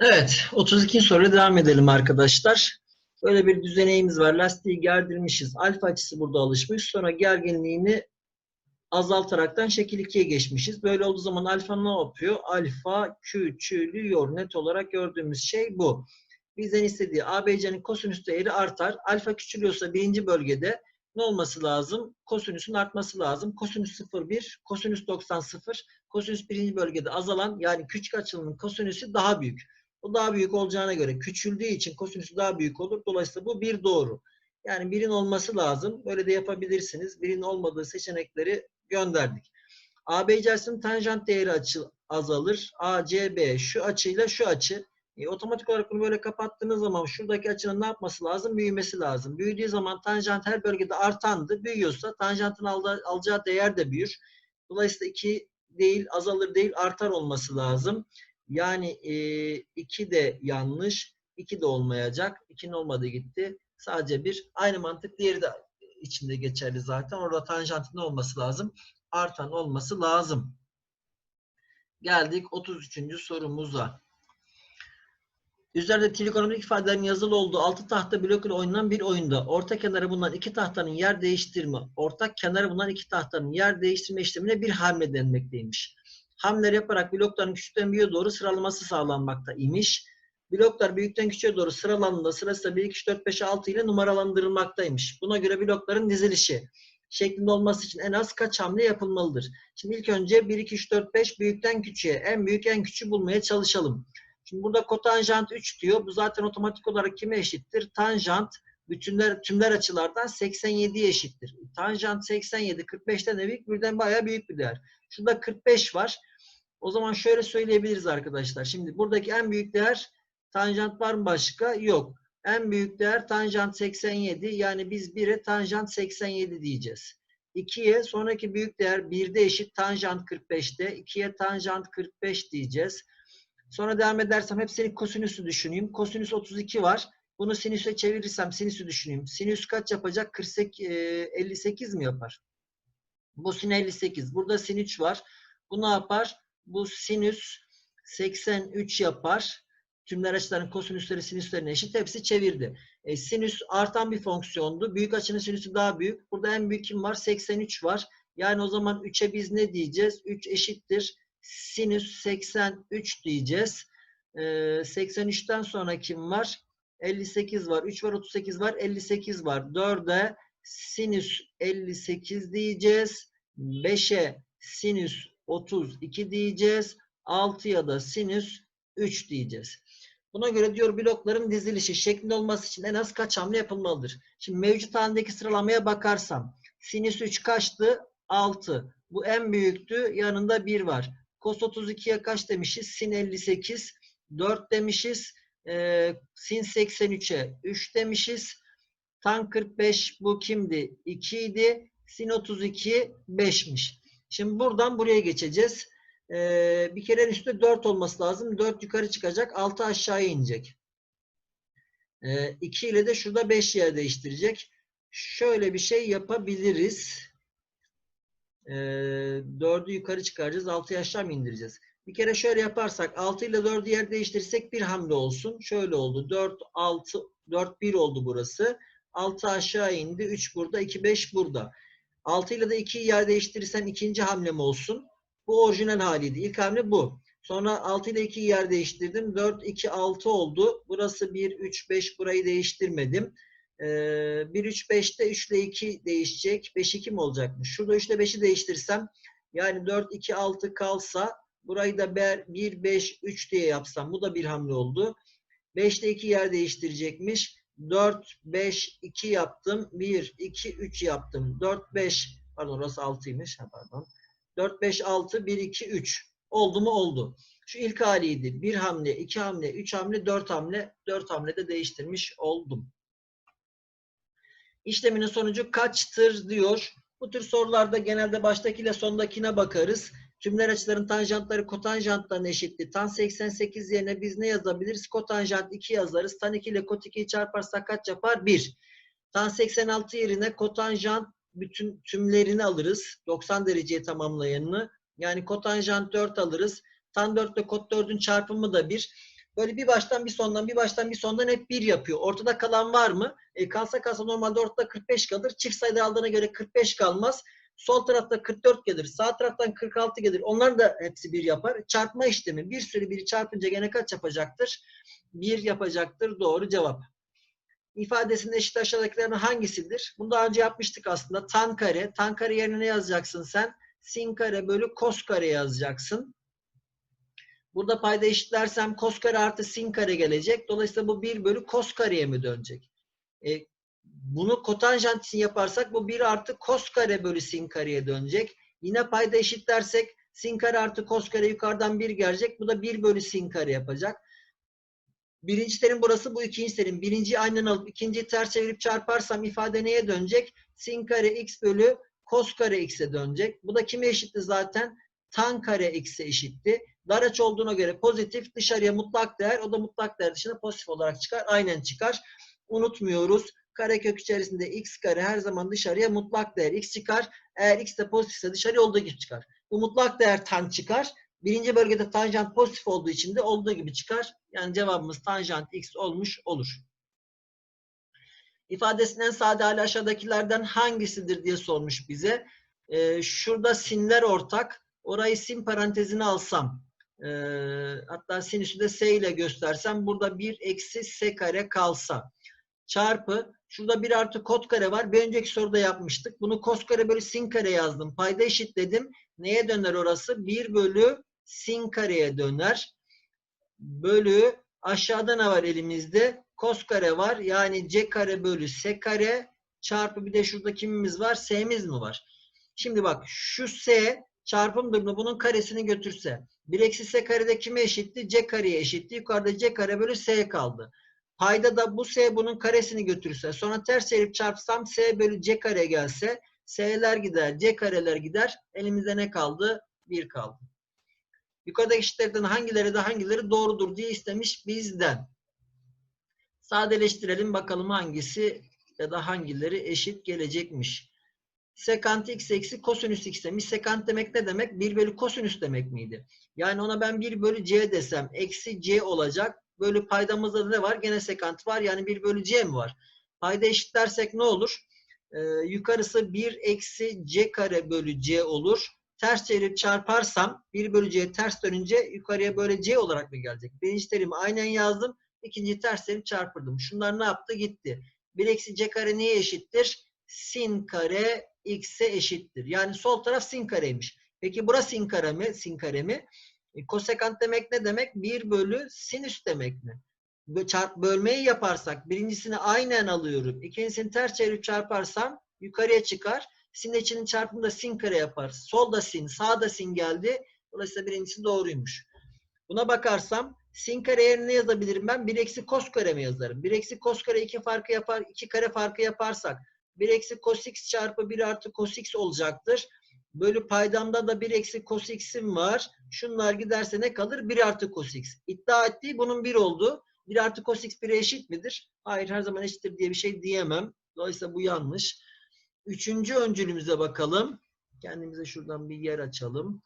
Evet, 32. soruya devam edelim arkadaşlar. Böyle bir düzeneğimiz var. Lastiği gerdirmişiz. Alfa açısı burada alışmış. Sonra gerginliğini azaltaraktan şekil 2'ye geçmişiz. Böyle olduğu zaman alfa ne yapıyor? Alfa küçülüyor. Net olarak gördüğümüz şey bu. Bizden istediği ABC'nin kosinüs değeri artar. Alfa küçülüyorsa birinci bölgede ne olması lazım? Kosinüsün artması lazım. Kosinüs 0,1, kosinüs 90, 0. Kosinüs birinci bölgede azalan yani küçük açılımın kosinüsü daha büyük. O daha büyük olacağına göre küçüldüğü için kosinüsü daha büyük olur. Dolayısıyla bu bir doğru. Yani birin olması lazım. Böyle de yapabilirsiniz. Birin olmadığı seçenekleri gönderdik. ABC açısının tanjant değeri açı azalır. ACB şu açıyla şu açı. E, otomatik olarak bunu böyle kapattığınız zaman şuradaki açının ne yapması lazım? Büyümesi lazım. Büyüdüğü zaman tanjant her bölgede artandı. Büyüyorsa tanjantın alacağı değer de büyür. Dolayısıyla 2 değil, azalır değil, artar olması lazım. Yani 2 e, de yanlış, 2 de olmayacak. 2'nin olmadığı gitti. Sadece bir. Aynı mantık diğeri de içinde geçerli zaten. Orada tanjantın olması lazım? Artan olması lazım. Geldik 33. sorumuza. Üzerinde trigonometrik ifadelerin yazılı olduğu altı tahta blok ile oynanan bir oyunda orta kenarı bulunan iki tahtanın yer değiştirme, ortak kenarı bulunan iki tahtanın yer değiştirme işlemine bir hamle denmekteymiş. Hamleler yaparak blokların küçükten büyüğe doğru sıralaması sağlanmakta imiş. Bloklar büyükten küçüğe doğru sıralandığında sırasıyla 1, 2, 3, 4, 5, 6 ile numaralandırılmaktaymış. Buna göre blokların dizilişi şeklinde olması için en az kaç hamle yapılmalıdır? Şimdi ilk önce 1, 2, 3, 4, 5 büyükten küçüğe en büyük en küçüğü bulmaya çalışalım. Şimdi burada kotanjant 3 diyor. Bu zaten otomatik olarak kime eşittir? Tanjant bütünler tümler açılardan 87'ye eşittir. Tanjant 87 45'ten de büyük birden bayağı büyük bir değer. Şurada 45 var. O zaman şöyle söyleyebiliriz arkadaşlar. Şimdi buradaki en büyük değer tanjant var mı başka? Yok. En büyük değer tanjant 87. Yani biz 1'e tanjant 87 diyeceğiz. 2'ye sonraki büyük değer 1'de eşit tanjant 45'te. 2'ye tanjant 45 diyeceğiz. Sonra devam edersem hepsini kosinüsü düşüneyim. Kosinüs 32 var. Bunu sinüse çevirirsem sinüsü düşüneyim. Sinüs kaç yapacak? 48, 58 mi yapar? Bu sin 58. Burada sin 3 var. Bu ne yapar? Bu sinüs 83 yapar. Tümler açıların kosinüsleri sinüslerine eşit. Hepsi çevirdi. E, sinüs artan bir fonksiyondu. Büyük açının sinüsü daha büyük. Burada en büyük kim var? 83 var. Yani o zaman 3'e biz ne diyeceğiz? 3 eşittir sinüs 83 diyeceğiz. Ee, 83'ten sonra kim var? 58 var. 3 var 38 var. 58 var. 4'e sinüs 58 diyeceğiz. 5'e sinüs 32 diyeceğiz. 6'ya da sinüs 3 diyeceğiz. Buna göre diyor blokların dizilişi şeklinde olması için en az kaç hamle yapılmalıdır? Şimdi mevcut halindeki sıralamaya bakarsam sinüs 3 kaçtı? 6. Bu en büyüktü. Yanında 1 var. Cos 32'ye kaç demişiz? Sin 58. 4 demişiz. E, sin 83'e 3 demişiz. Tan 45 bu kimdi? 2 idi. Sin 32 5'miş. Şimdi buradan buraya geçeceğiz. Ee, bir kere üstte 4 olması lazım. 4 yukarı çıkacak. 6 aşağıya inecek. Ee, 2 ile de şurada 5 yer değiştirecek. Şöyle bir şey yapabiliriz. Ee, 4'ü yukarı çıkaracağız. 6'yı aşağı mı indireceğiz? Bir kere şöyle yaparsak 6 ile 4'ü yer değiştirirsek bir hamle olsun. Şöyle oldu. 4, 6, 4, 1 oldu burası. 6 aşağı indi. 3 burada. 2, 5 burada. 6 ile de 2'yi yer değiştirirsem ikinci hamlem olsun. Bu orijinal haliydi. İlk hamle bu. Sonra 6 ile 2'yi yer değiştirdim. 4, 2, 6 oldu. Burası 1, 3, 5 burayı değiştirmedim. Ee, 1, 3, 5'te 3 ile 2 değişecek. 5, 2 mi olacakmış? Şurada 3 ile 5'i değiştirsem yani 4, 2, 6 kalsa burayı da 1, 5, 3 diye yapsam bu da bir hamle oldu. 5 ile 2 yer değiştirecekmiş. 4, 5, 2 yaptım. 1, 2, 3 yaptım. 4, 5 pardon orası 6'ymış. Ha, pardon. 4, 5, 6, 1, 2, 3. Oldu mu? Oldu. Şu ilk haliydi. Bir hamle, iki hamle, üç hamle, dört hamle. Dört hamlede değiştirmiş oldum. İşleminin sonucu kaçtır diyor. Bu tür sorularda genelde baştakiyle sondakine bakarız. Tümler açıların tanjantları kotanjanttan eşitti. Tan 88 yerine biz ne yazabiliriz? Kotanjant 2 yazarız. Tan 2 ile kot 2'yi çarparsak kaç yapar? 1. Tan 86 yerine kotanjant bütün tümlerini alırız. 90 dereceye tamamlayanını. Yani kotanjant 4 alırız. Tan 4 ile kot 4'ün çarpımı da 1. Böyle bir baştan bir sondan bir baştan bir sondan hep 1 yapıyor. Ortada kalan var mı? E, kalsa kalsa normalde ortada 45 kalır. Çift sayıda aldığına göre 45 kalmaz. Sol tarafta 44 gelir. Sağ taraftan 46 gelir. Onlar da hepsi 1 yapar. Çarpma işlemi. Bir sürü biri çarpınca gene kaç yapacaktır? 1 yapacaktır. Doğru cevap. İfadesinin eşit aşağıdakilerden hangisidir? Bunu daha önce yapmıştık aslında. Tan kare. Tan kare yerine ne yazacaksın sen? Sin kare bölü kos kare yazacaksın. Burada payda eşitlersem kos kare artı sin kare gelecek. Dolayısıyla bu 1 bölü kos kareye mi dönecek? E, bunu kotanjant için yaparsak bu 1 artı kos kare bölü sin kareye dönecek. Yine payda eşitlersek sin kare artı kos kare yukarıdan 1 gelecek. Bu da 1 bölü sin kare yapacak. Birinci terim burası, bu ikinci terim. Birinciyi aynen alıp ikinciyi ters çevirip çarparsam ifade neye dönecek? Sin kare x bölü kos kare x'e dönecek. Bu da kime eşitti zaten? Tan kare x'e eşitti. Dar aç olduğuna göre pozitif, dışarıya mutlak değer, o da mutlak değer dışında pozitif olarak çıkar. Aynen çıkar. Unutmuyoruz. Karekök içerisinde x kare her zaman dışarıya mutlak değer x çıkar. Eğer x de pozitifse dışarıya olduğu gibi çıkar. Bu mutlak değer tan çıkar. Birinci bölgede tanjant pozitif olduğu için de olduğu gibi çıkar. Yani cevabımız tanjant x olmuş olur. İfadesinden sade hali aşağıdakilerden hangisidir diye sormuş bize. Ee, şurada sinler ortak. Orayı sin parantezine alsam. E, hatta sinüsü de s ile göstersem. Burada 1 eksi s kare kalsa. Çarpı. Şurada 1 artı kot kare var. Bir önceki soruda yapmıştık. Bunu kos kare bölü sin kare yazdım. Payda eşitledim. Neye döner orası? 1 bölü sin kareye döner. Bölü aşağıda ne var elimizde? Kos kare var. Yani c kare bölü s kare çarpı bir de şurada kimimiz var? s'miz mi var? Şimdi bak şu s çarpım durumunda bunun karesini götürse 1 eksi s karede kime eşitti? c kareye eşitti. Yukarıda c kare bölü s kaldı. Payda da bu s bunun karesini götürürse sonra ters çevirip çarpsam s bölü c kare gelse s'ler gider, c kareler gider. Elimizde ne kaldı? 1 kaldı. Yukarıdaki eşitlerden hangileri de hangileri doğrudur diye istemiş bizden. Sadeleştirelim bakalım hangisi ya da hangileri eşit gelecekmiş. Sekant x eksi kosinüs x demiş. Sekant demek ne demek? 1 bölü kosinüs demek miydi? Yani ona ben 1 bölü c desem eksi c olacak. Bölü paydamızda da ne var? Gene sekant var. Yani 1 bölü c mi var? Payda eşitlersek ne olur? Ee, yukarısı 1 eksi c kare bölü c olur. Ters çevirip çarparsam 1 bölü c ters dönünce yukarıya böyle c olarak mı gelecek? Birinci terimi aynen yazdım. İkinciyi ters çevirip çarpırdım. Şunlar ne yaptı? Gitti. 1 eksi c kare neye eşittir? Sin kare x'e eşittir. Yani sol taraf sin kareymiş. Peki burası sin kare mi? Sin kare mi? E, kosekant demek ne demek? 1 bölü sinüs demek mi? Çarp, bölmeyi yaparsak birincisini aynen alıyorum. İkincisini ters çevirip çarparsam yukarıya çıkar. Sin içinin çarpımı da sin kare yapar. Solda sin, sağda sin geldi. Dolayısıyla birincisi doğruymuş. Buna bakarsam sin kare yerine ne yazabilirim ben? 1 eksi kos kare mi yazarım? 1 eksi kos kare 2 farkı yapar, 2 kare farkı yaparsak 1 eksi cos x çarpı 1 artı cos x olacaktır. Bölü paydamda da 1 eksi cos x'im var. Şunlar giderse ne kalır? 1 artı cos x. İddia ettiği bunun 1 oldu. 1 artı cos x 1'e eşit midir? Hayır her zaman eşittir diye bir şey diyemem. Dolayısıyla bu yanlış. Üçüncü öncülümüze bakalım. Kendimize şuradan bir yer açalım.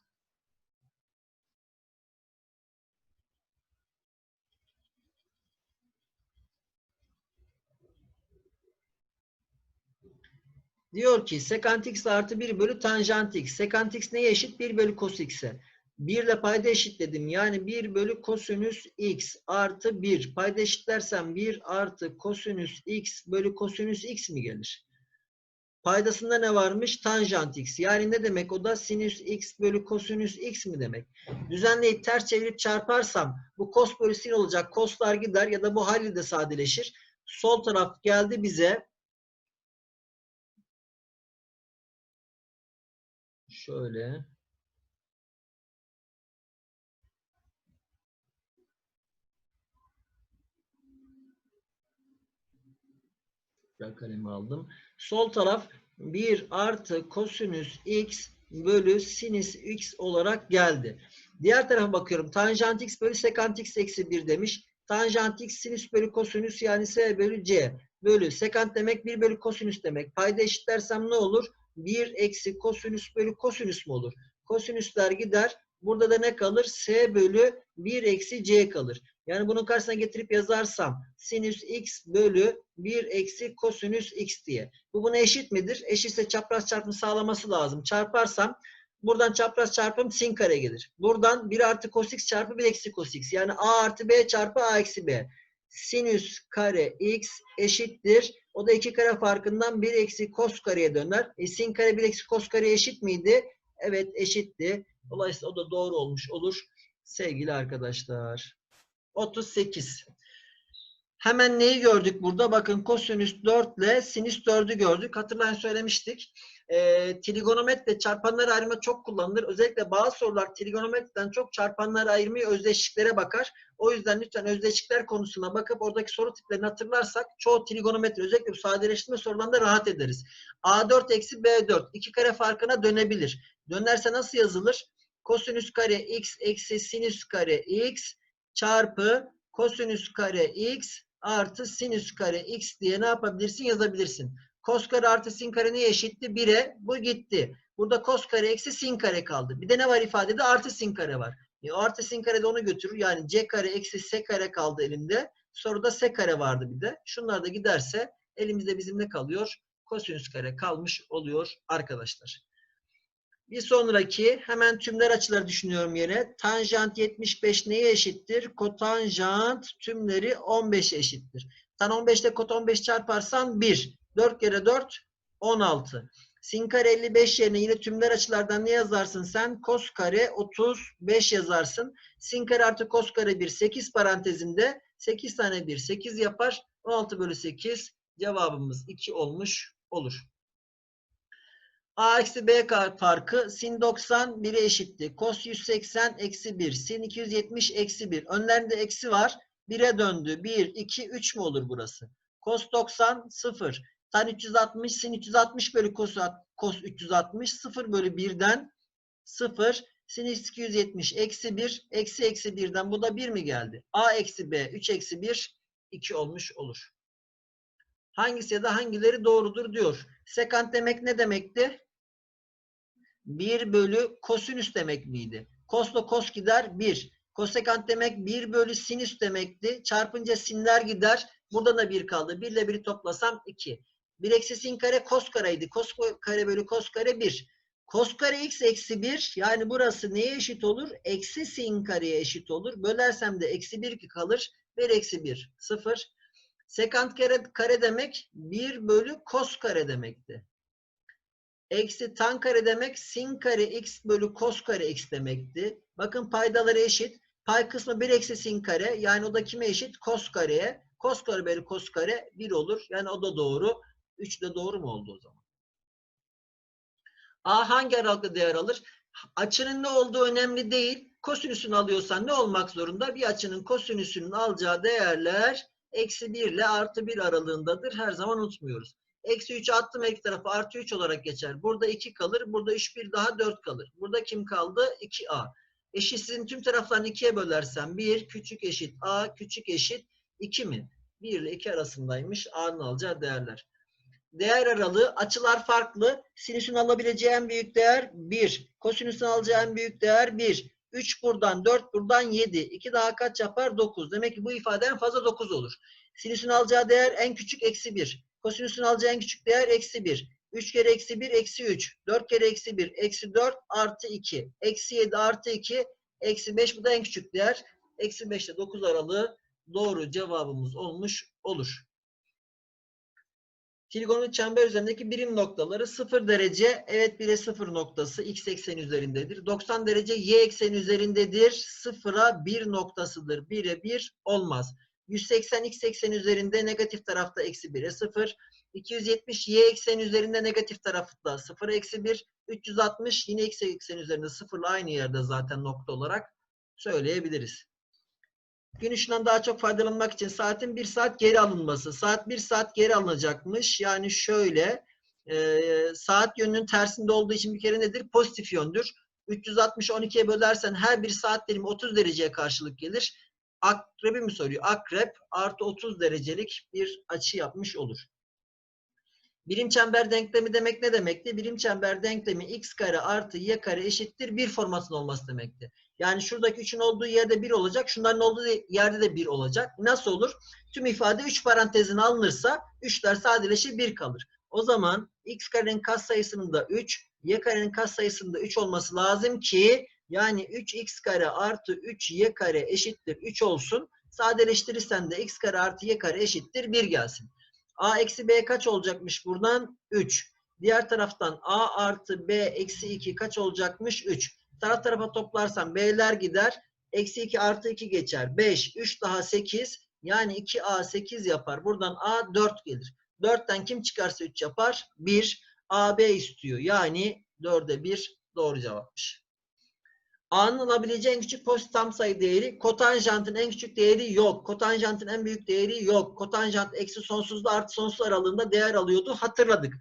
Diyor ki sekant x artı 1 bölü tanjant x. Sekant x neye eşit? 1 bölü cos x'e. 1 ile payda eşitledim. Yani 1 bölü kosinüs x artı 1. Payda eşitlersem 1 artı kosinüs x bölü kosinüs x mi gelir? Paydasında ne varmış? Tanjant x. Yani ne demek o da? Sinüs x bölü kosinüs x mi demek? Düzenleyip ters çevirip çarparsam bu kos bölü sin olacak. Koslar gider ya da bu hali de sadeleşir. Sol taraf geldi bize. Şöyle. kalemi aldım. Sol taraf 1 artı kosinüs x bölü sinüs x olarak geldi. Diğer tarafa bakıyorum. Tanjant x bölü sekant x eksi 1 demiş. Tanjant x sinüs bölü kosinüs yani s bölü c bölü sekant demek 1 bölü kosinüs demek. Payda eşitlersem ne olur? 1 eksi kosinüs bölü kosinüs mü olur? Kosinüsler gider. Burada da ne kalır? S bölü 1 eksi C kalır. Yani bunun karşısına getirip yazarsam sinüs x bölü 1 eksi kosinüs x diye. Bu buna eşit midir? Eşitse çapraz çarpımı sağlaması lazım. Çarparsam buradan çapraz çarpım sin kare gelir. Buradan 1 artı cos x çarpı 1 eksi cos x. Yani a artı b çarpı a eksi b. Sinüs kare x eşittir. O da 2 kare farkından 1 eksi cos kareye döner. E, sin kare 1 eksi cos kare eşit miydi? Evet eşitti. Dolayısıyla o da doğru olmuş olur sevgili arkadaşlar. 38. Hemen neyi gördük burada? Bakın kosinüs 4 ile sinüs 4'ü gördük. Hatırlayın söylemiştik. E, trigonometre çarpanları ayırma çok kullanılır. Özellikle bazı sorular trigonometriden çok çarpanları ayırmayı özdeşliklere bakar. O yüzden lütfen özdeşlikler konusuna bakıp oradaki soru tiplerini hatırlarsak çoğu trigonometre özellikle bu sadeleştirme sorularında rahat ederiz. A4 eksi B4 iki kare farkına dönebilir. Dönerse nasıl yazılır? Kosinüs kare x eksi sinüs kare x çarpı kosinüs kare x artı sinüs kare x diye ne yapabilirsin yazabilirsin. Kos kare artı sin kare neye eşitti? 1'e. Bu gitti. Burada kos kare eksi sin kare kaldı. Bir de ne var ifadede? Artı sin kare var. E, artı sin kare de onu götürür. Yani c kare eksi s kare kaldı elimde. Soruda s kare vardı bir de. Şunlar da giderse elimizde bizim ne kalıyor? Kosinüs kare kalmış oluyor arkadaşlar. Bir sonraki hemen tümler açıları düşünüyorum yine. Tanjant 75 neye eşittir? Kotanjant tümleri 15 eşittir. Tan 15 ile kot 15 çarparsan 1. 4 kere 4 16. Sin kare 55 yerine yine tümler açılardan ne yazarsın sen? Kos kare 35 yazarsın. Sin kare artı kos kare 1 8 parantezinde 8 tane 1 8 yapar. 16 bölü 8 cevabımız 2 olmuş olur. A eksi B farkı sin 90 1'e eşitti. Kos 180 eksi 1. Sin 270 eksi 1. Önlerinde eksi var. 1'e döndü. 1, 2, 3 mü olur burası? Kos 90 0. Tan 360 sin 360 bölü kos, kos 360 0 bölü 1'den 0. Sin 270 eksi 1. Eksi eksi 1'den bu da 1 mi geldi? A eksi B 3 eksi 1 2 olmuş olur. Hangisi ya da hangileri doğrudur diyor. Sekant demek ne demekti? 1 bölü kosinüs demek miydi? Kosla kos gider 1. Kosekant demek 1 bölü sinüs demekti. Çarpınca sinler gider. Burada da 1 kaldı. 1 ile 1'i toplasam 2. 1 eksi sin kare kos kareydi. Kos kare bölü kos kare 1. Kos kare x eksi 1 yani burası neye eşit olur? Eksi sin kareye eşit olur. Bölersem de eksi 1 kalır. 1 eksi 1 0. Sekant kare, kare demek 1 bölü kos kare demekti. Eksi tan kare demek sin kare x bölü kos kare x demekti. Bakın paydaları eşit. Pay kısmı 1 eksi sin kare. Yani o da kime eşit? Kos kareye. Kos kare bölü kos kare 1 olur. Yani o da doğru. 3 de doğru mu oldu o zaman? A hangi aralıkta değer alır? Açının ne olduğu önemli değil. Kosinüsünü alıyorsan ne olmak zorunda? Bir açının kosinüsünün alacağı değerler eksi 1 ile artı 1 aralığındadır. Her zaman unutmuyoruz. Eksi 3 attım iki tarafa artı 3 olarak geçer. Burada 2 kalır. Burada 3 bir daha 4 kalır. Burada kim kaldı? 2A. Eşitsizin tüm taraflarını 2'ye bölersem 1 küçük eşit A küçük eşit 2 mi? 1 ile 2 arasındaymış A'nın alacağı değerler. Değer aralığı açılar farklı. Sinüsün alabileceği en büyük değer 1. Kosinüsün alacağı en büyük değer 1. 3 buradan 4 buradan 7. 2 daha kaç yapar? 9. Demek ki bu ifade en fazla 9 olur. Sinüsün alacağı değer en küçük eksi 1. Kosinüsün alacağı en küçük değer eksi 1. 3 kere eksi 1 eksi 3. 4 kere eksi 1 eksi 4 artı 2. Eksi 7 artı 2 eksi 5 bu da en küçük değer. Eksi 5 ile 9 aralığı doğru cevabımız olmuş olur. Trigonometri çember üzerindeki birim noktaları 0 derece evet bile 0 noktası x ekseni üzerindedir. 90 derece y ekseni üzerindedir. 0'a 1 noktasıdır. 1'e 1 olmaz. 180 x ekseni üzerinde negatif tarafta eksi 1'e 0. 270 y ekseni üzerinde negatif tarafta 0 eksi 1. 360 yine x ekseni üzerinde 0 ile aynı yerde zaten nokta olarak söyleyebiliriz. Gün ışığından daha çok faydalanmak için saatin 1 saat geri alınması. Saat 1 saat geri alınacakmış. Yani şöyle e, saat yönünün tersinde olduğu için bir kere nedir? Pozitif yöndür. 360 12'ye bölersen her bir saat dilimi 30 dereceye karşılık gelir. Akrebi mi soruyor? Akrep artı 30 derecelik bir açı yapmış olur. Birim çember denklemi demek ne demekti? Birim çember denklemi x kare artı y kare eşittir 1 formatın olması demekti. Yani şuradaki 3'ün olduğu yerde 1 olacak. Şunların olduğu yerde de 1 olacak. Nasıl olur? Tüm ifade 3 parantezine alınırsa 3'ler sadeleşir 1 kalır. O zaman x karenin katsayısının da 3, y karenin katsayısının da 3 olması lazım ki yani 3x kare artı 3y kare eşittir 3 olsun. Sadeleştirirsen de x kare artı y kare eşittir 1 gelsin. a eksi b kaç olacakmış buradan? 3. Diğer taraftan a artı b eksi 2 kaç olacakmış? 3. Taraf tarafa toplarsam b'ler gider. Eksi 2 artı 2 geçer. 5. 3 daha 8. Yani 2a 8 yapar. Buradan a 4 gelir. 4'ten kim çıkarsa 3 yapar? 1. AB istiyor. Yani 4'e 1 doğru cevapmış. A'nın en küçük pozitif tam sayı değeri kotanjantın en küçük değeri yok. Kotanjantın en büyük değeri yok. Kotanjant eksi sonsuzla artı sonsuz aralığında değer alıyordu. Hatırladık.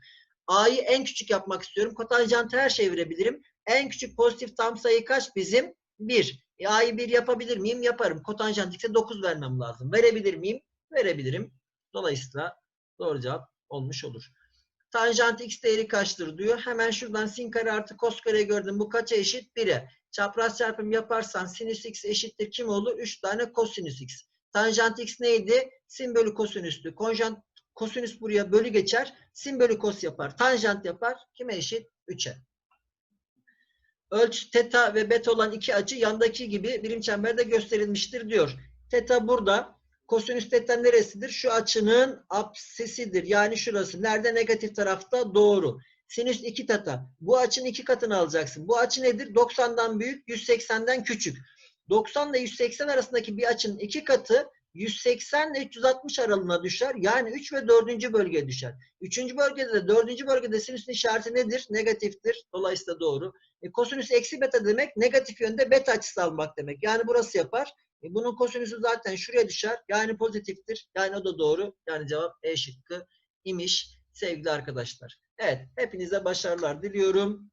A'yı en küçük yapmak istiyorum. Kotanjantı her şeye verebilirim. En küçük pozitif tam sayı kaç bizim? 1. E, A'yı 1 yapabilir miyim? Yaparım. Kotanjant ise 9 vermem lazım. Verebilir miyim? Verebilirim. Dolayısıyla doğru cevap olmuş olur. Tanjant x değeri kaçtır diyor. Hemen şuradan sin kare artı kos kare gördüm. Bu kaça eşit? 1'e. Çapraz çarpım yaparsan sinüs x eşittir kim olur? 3 tane kosinüs x. Tanjant x neydi? Sin bölü kosinüstü. Konjant kosinüs buraya bölü geçer. Sin bölü kos yapar. Tanjant yapar. Kime eşit? 3'e. Ölçü teta ve beta olan iki açı yandaki gibi birim çemberde gösterilmiştir diyor. Teta burada. Kosinüs teta neresidir? Şu açının apsisidir. Yani şurası. Nerede? Negatif tarafta. Doğru. Sinüs 2 teta. Bu açının iki katını alacaksın. Bu açı nedir? 90'dan büyük, 180'den küçük. 90 ile 180 arasındaki bir açının iki katı 180 ile 360 aralığına düşer. Yani 3 ve 4. bölgeye düşer. 3. bölgede de 4. bölgede sinüsün işareti nedir? Negatiftir. Dolayısıyla doğru. E, kosinüs eksi beta demek negatif yönde beta açısı almak demek. Yani burası yapar. E, bunun kosinüsü zaten şuraya düşer. Yani pozitiftir. Yani o da doğru. Yani cevap E şıkkı imiş sevgili arkadaşlar. Evet. Hepinize başarılar diliyorum.